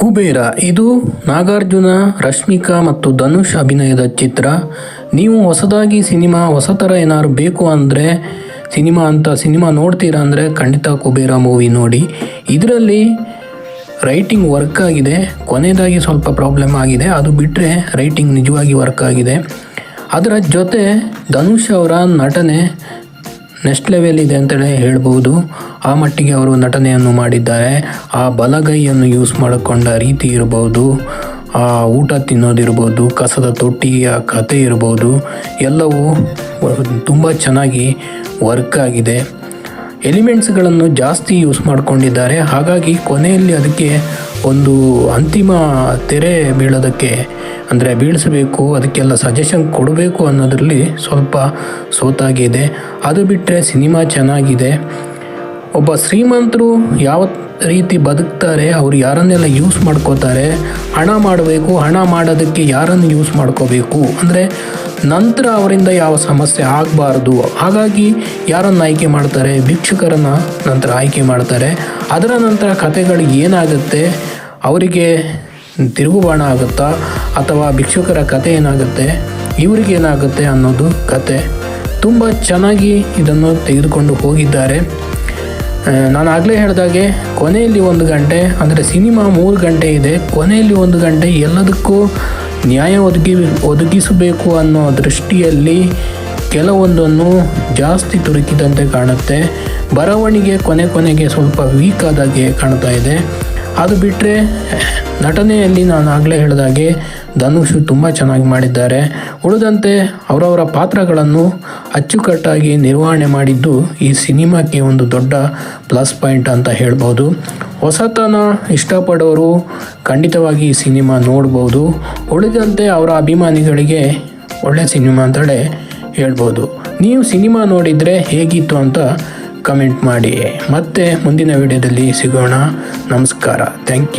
ಕುಬೇರ, ಇದು ನಾಗಾರ್ಜುನ, ರಶ್ಮಿಕಾ ಮತ್ತು ಧನುಷ್ ಅಭಿನಯದ ಚಿತ್ರ. ನೀವು ಹೊಸದಾಗಿ ಸಿನಿಮಾ ಹೊಸ ಥರ ಏನಾದ್ರು ಬೇಕು ಅಂದರೆ, ಸಿನಿಮಾ ಅಂತ ಸಿನಿಮಾ ನೋಡ್ತೀರಾ ಅಂದರೆ ಖಂಡಿತ ಕುಬೇರ ಮೂವಿ ನೋಡಿ. ಇದರಲ್ಲಿ ರೈಟಿಂಗ್ ವರ್ಕ್ ಆಗಿದೆ. ಕೊನೆಯದಾಗಿ ಸ್ವಲ್ಪ ಪ್ರಾಬ್ಲಮ್ ಆಗಿದೆ. ಅದು ಬಿಟ್ಟರೆ ರೈಟಿಂಗ್ ನಿಜವಾಗಿ ವರ್ಕ್ ಆಗಿದೆ. ಅದರ ಜೊತೆ ಧನುಷ್ ಅವರ ನಟನೆ ನೆಕ್ಸ್ಟ್ ಲೆವೆಲ್ ಇದೆ ಅಂತಲೇ ಹೇಳ್ಬೋದು. ಆ ಮಟ್ಟಿಗೆ ಅವರು ನಟನೆಯನ್ನು ಮಾಡಿದ್ದಾರೆ. ಆ ಬಲಗೈಯನ್ನು ಯೂಸ್ ಮಾಡಿಕೊಂಡ ರೀತಿ ಇರ್ಬೋದು. ಆ ಊಟ ತಿನ್ನೋದಿರ್ಬೋದು ಕಸದ ತೊಟ್ಟಿಯ ಕತೆ ಇರ್ಬೋದು. ಎಲ್ಲವೂ ತುಂಬ ಚೆನ್ನಾಗಿ ವರ್ಕ್ ಆಗಿದೆ. ಎಲಿಮೆಂಟ್ಸ್ಗಳನ್ನು ಜಾಸ್ತಿ ಯೂಸ್ ಮಾಡಿಕೊಂಡಿದ್ದಾರೆ. ಹಾಗಾಗಿ ಕೊನೆಯಲ್ಲಿ ಅದಕ್ಕೆ ಒಂದು ಅಂತಿಮ ತೆರೆ ಬೀಳೋದಕ್ಕೆ, ಅಂದರೆ ಬೀಳಿಸಬೇಕು, ಅದಕ್ಕೆಲ್ಲ ಸಜೆಷನ್ ಕೊಡಬೇಕು ಅನ್ನೋದರಲ್ಲಿ ಸ್ವಲ್ಪ ಸೋತಾಗಿದೆ ಅದು ಬಿಟ್ಟರೆ ಸಿನಿಮಾ ಚೆನ್ನಾಗಿದೆ. ಒಬ್ಬ ಶ್ರೀಮಂತರು ಯಾವ ರೀತಿ ಬದುಕ್ತಾರೆ, ಅವ್ರು ಯಾರನ್ನೆಲ್ಲ ಯೂಸ್ ಮಾಡ್ಕೋತಾರೆ, ಹಣ ಮಾಡಬೇಕು, ಹಣ ಮಾಡೋದಕ್ಕೆ ಯಾರನ್ನು ಯೂಸ್ ಮಾಡ್ಕೋಬೇಕು, ಅಂದರೆ ನಂತರ ಅವರಿಂದ ಯಾವ ಸಮಸ್ಯೆ ಆಗಬಾರ್ದು. ಹಾಗಾಗಿ ಯಾರನ್ನು ಆಯ್ಕೆ ಮಾಡ್ತಾರೆ, ಭಿಕ್ಷುಕರನ್ನು ನಂತರ ಆಯ್ಕೆ ಮಾಡ್ತಾರೆ. ಅದರ ನಂತರ ಕಥೆಗಳು ಏನಾಗುತ್ತೆ ಅವರಿಗೆ ತಿರುಗುಬಾಣ ಆಗುತ್ತಾ ಅಥವಾ ಭಿಕ್ಷುಕರ ಕತೆ ಏನಾಗುತ್ತೆ? ಇವರಿಗೆ ಏನಾಗುತ್ತೆ ಅನ್ನೋದು ಕತೆ. ತುಂಬ ಚೆನ್ನಾಗಿ ಇದನ್ನು ತೆಗೆದುಕೊಂಡು ಹೋಗಿದ್ದಾರೆ. ನಾನು ಆಗಲೇ ಹೇಳಿದಾಗೆ, ಕೊನೆಯಲ್ಲಿ ಒಂದು ಗಂಟೆ, ಅಂದರೆ ಸಿನಿಮಾ ಮೂರು ಗಂಟೆ ಇದೆ. ಕೊನೆಯಲ್ಲಿ ಒಂದು ಗಂಟೆ ಎಲ್ಲದಕ್ಕೂ ನ್ಯಾಯ ಒದಗಿ, ಒದಗಿಸಬೇಕು ಅನ್ನೋ ದೃಷ್ಟಿಯಲ್ಲಿ ಕೆಲವೊಂದನ್ನು ಜಾಸ್ತಿ ತುರುಕಿದಂತೆ ಕಾಣುತ್ತೆ. ಬರವಣಿಗೆ ಕೊನೆ ಕೊನೆಗೆ ಸ್ವಲ್ಪ ವೀಕ್ ಆದಾಗೆ ಕಾಣ್ತಾ ಇದೆ. ಅದು ಬಿಟ್ಟರೆ ನಟನೆಯಲ್ಲಿ ನಾನು ಆಗಲೇ ಹೇಳಿದಾಗೆ ಧನುಷ್ ತುಂಬ ಚೆನ್ನಾಗಿ ಮಾಡಿದ್ದಾರೆ. ಉಳಿದಂತೆ ಅವರವರ ಪಾತ್ರಗಳನ್ನು ಅಚ್ಚುಕಟ್ಟಾಗಿ ನಿರ್ವಹಣೆ ಮಾಡಿದ್ದು ಈ ಸಿನಿಮಾಕ್ಕೆ ಒಂದು ದೊಡ್ಡ ಪ್ಲಸ್ ಪಾಯಿಂಟ್ ಅಂತ ಹೇಳ್ಬೋದು ಹೊಸತನ ಇಷ್ಟಪಡೋರು ಖಂಡಿತವಾಗಿ ಈ ಸಿನಿಮಾ ನೋಡ್ಬೋದು ಉಳಿದಂತೆ ಅವರ ಅಭಿಮಾನಿಗಳಿಗೆ ಒಳ್ಳೆ ಸಿನಿಮಾ ಅಂತಲೇ ಹೇಳ್ಬೋದು ನೀವು ಸಿನಿಮಾ ನೋಡಿದರೆ ಹೇಗಿತ್ತು ಅಂತ ಕಮೆಂಟ್ ಮಾಡಿ. ಮತ್ತೆ ಮುಂದಿನ ವಿಡಿಯೋದಲ್ಲಿ ಸಿಗೋಣ. ನಮಸ್ಕಾರ. Thank you